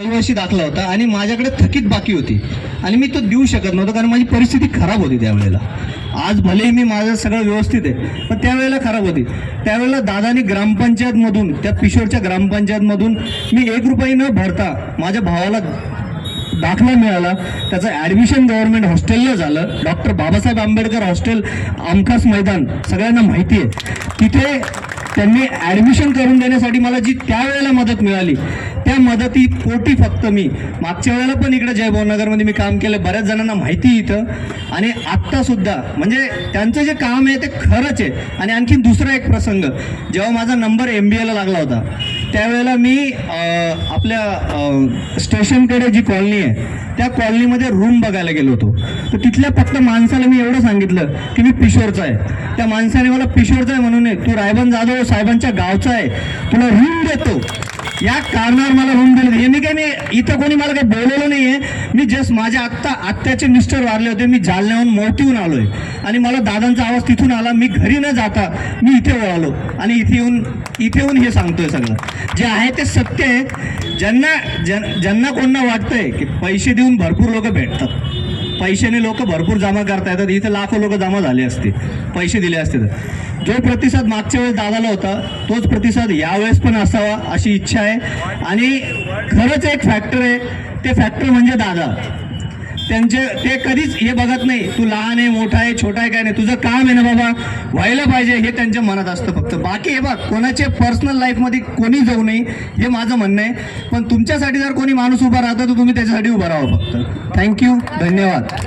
रहिवाशी दाखला होता आणि माझ्याकडे थकीत बाकी होती. आणि मी तो देऊ शकत नव्हतो कारण माझी परिस्थिती खराब होती त्यावेळेला. आज भलेही मी माझं सगळं व्यवस्थित आहे पण त्यावेळेला खराब होती. त्यावेळेला दादानी ग्रामपंचायतमधून त्या पिशोरच्या ग्रामपंचायतमधून मी एक रुपये न भरता माझ्या भावाला दाखला मिळाला. त्याचं ॲडमिशन गव्हर्नमेंट हॉस्टेलला झालं. डॉक्टर बाबासाहेब आंबेडकर हॉस्टेल आमखास मैदान सगळ्यांना माहिती आहे. तिथे त्यांनी ॲडमिशन करून देण्यासाठी मला जी त्यावेळेला मदत मिळाली त्या मदती पोटी फक्त मी. मागच्या वेळेला पण इकडे जयभवनगरमध्ये मी काम केलं बऱ्याच जणांना माहिती इथं. आणि आत्तासुद्धा म्हणजे त्यांचं जे काम आहे ते खरंच आहे. आणि आणखी दुसरा एक प्रसंग जेव्हा माझा नंबर एम बी एला लागला होता त्यावेळेला मी आपल्या स्टेशनकडे जी कॉलनी आहे त्या कॉलनीमध्ये रूम बघायला गेलो होतो. तर तिथल्या फक्त माणसाला मी एवढं सांगितलं की मी पिशोरचा आहे. त्या माणसाने मला पिशोरचा आहे म्हणून तू रायबन जाधव साहेबांच्या गावचा आहे. तुला रूम देतो. या कारणावर मला होऊन दिले हे मी काय मी इथं कोणी मला काही बोलवलं नाहीये. मी जस्ट माझ्या आत्ता आत्याचे मिस्टर वारले होते. मी जालन्याहून मोठीहून आलोय. आणि मला दादांचा आवाज तिथून आला. मी घरी न जाता मी इथे वळालो. आणि इथे येऊन इथे येऊन हे सांगतोय सगळं. जे आहे ते सत्य आहे. ज्यांना ज्यांना कोणना वाटतंय की पैसे देऊन भरपूर लोक भेटतात. पैशाने लोक भरपूर जमा करता येतात. इथे लाखो लोक जमा झाले असते. पैसे दिले असते तर. जो प्रतिसाद मागच्या वेळेस दादाला होता तोच प्रतिसाद यावेळेस पण असावा अशी इच्छा आहे. आणि खरंच एक फॅक्टर आहे. ते फॅक्टर म्हणजे दादा. त्यांचे ते कधीच हे बघत नाही. तू लहान आहे मोठा आहे छोटा आहे काय नाही. तुझं काम आहे ना बाबा व्हायला पाहिजे हे त्यांच्या मनात असतं फक्त. बाकी हे बघ कोणाचे पर्सनल लाईफमध्ये कोणी जाऊ नये हे माझं म्हणणं आहे. पण तुमच्यासाठी जर कोणी माणूस उभा राहतो तर तुम्ही त्याच्यासाठी उभा राहा फक्त. थँक्यू धन्यवाद.